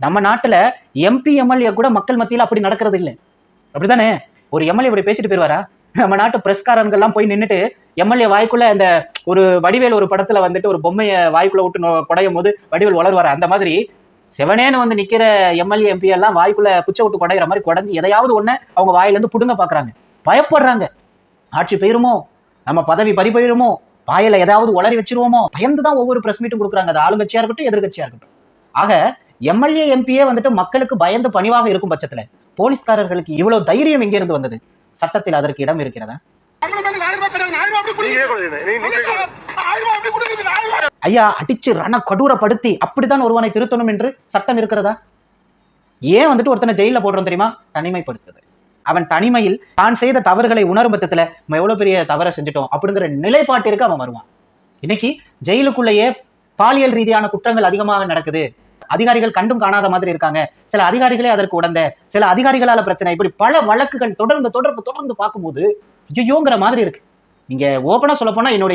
நம்ம நாட்டில் MP MLA கூட மக்கள் மத்தியில் அப்படி நடக்கிறது இல்லை. அப்படிதானே ஒரு எம்எல்ஏ இப்படி பேசிட்டு போயிருவாரா? நம்ம நாட்டு பிரஸ்காரங்கள்லாம் போய் நின்றுட்டு எம்எல்ஏ வாய்க்குள்ள அந்த ஒரு வடிவேல் ஒரு படத்துல வந்துட்டு ஒரு பொம்மையை வாய்க்குள்ள விட்டு குடையும் போது வடிவேல் வளருவார்? அந்த மாதிரி செவனேன்னு வந்து நிக்கிற எம்எல்ஏ எம்பி எல்லாம் வாய்க்குள்ள குச்சை விட்டு குடையிற மாதிரி குடஞ்சி எதையாவது ஒன்று அவங்க வாயிலேருந்து புடுங்க பார்க்குறாங்க பயப்படுறாங்க. ஆட்சி போயிருமோ? நம்ம பதவி பறி போயிருமோ? வாயில ஏதாவது உளறி வச்சிருவோமோ? பயந்து தான் ஒவ்வொரு பிரஸ் மீட்டும் கொடுக்குறாங்க. அது ஆளுங்கட்சியாக இருக்கட்டும் எதிர்கட்சியாக இருக்கட்டும். ஆக எம்எல்ஏ எம்பியே வந்துட்டு மக்களுக்கு பயந்து பணிவாக இருக்கும் பட்சத்துல போலீஸ்காரர்களுக்கு இவ்வளவு தைரியம் எங்க இருந்து வந்தது? சட்டத்தில் அதற்கு இடம் இருக்கிறதா? ஐயா அடிச்சு ரண கடூரப்படுத்தி அப்படித்தான் ஒருவனை திருத்தணும் என்று சட்டம் இருக்கிறதா? ஏன் வந்துட்டு ஒருத்தனை ஜெயில போடுறோம் தெரியுமா? தனிமைப்படுத்துது. அவன் தனிமையில் தான் செய்த தவறுகளை உணரும் பட்சத்துல நம்ம எவ்வளவு பெரிய தவறை செஞ்சுட்டோம் அப்படிங்கிற நிலைப்பாட்டிற்கு அவன் வருவான். இன்னைக்கு ஜெயிலுக்குள்ளேயே பாலியல் ரீதியான குற்றங்கள் அதிகமாக நடக்குது. அதிகாரிகள் கண்டும் காணாத மாதிரி இருக்காங்க. சில அதிகாரிகளே அதற்கு உடந்த சில அதிகாரிகளால பிரச்சனை. இப்படி பல வழக்குகள் தொடர்ந்து தொடர்ந்து தொடர்ந்து பார்க்கும்போது ஐயோங்கிற மாதிரி இருக்கு. நீங்க ஓப்பனா சொல்ல போனா என்னுடைய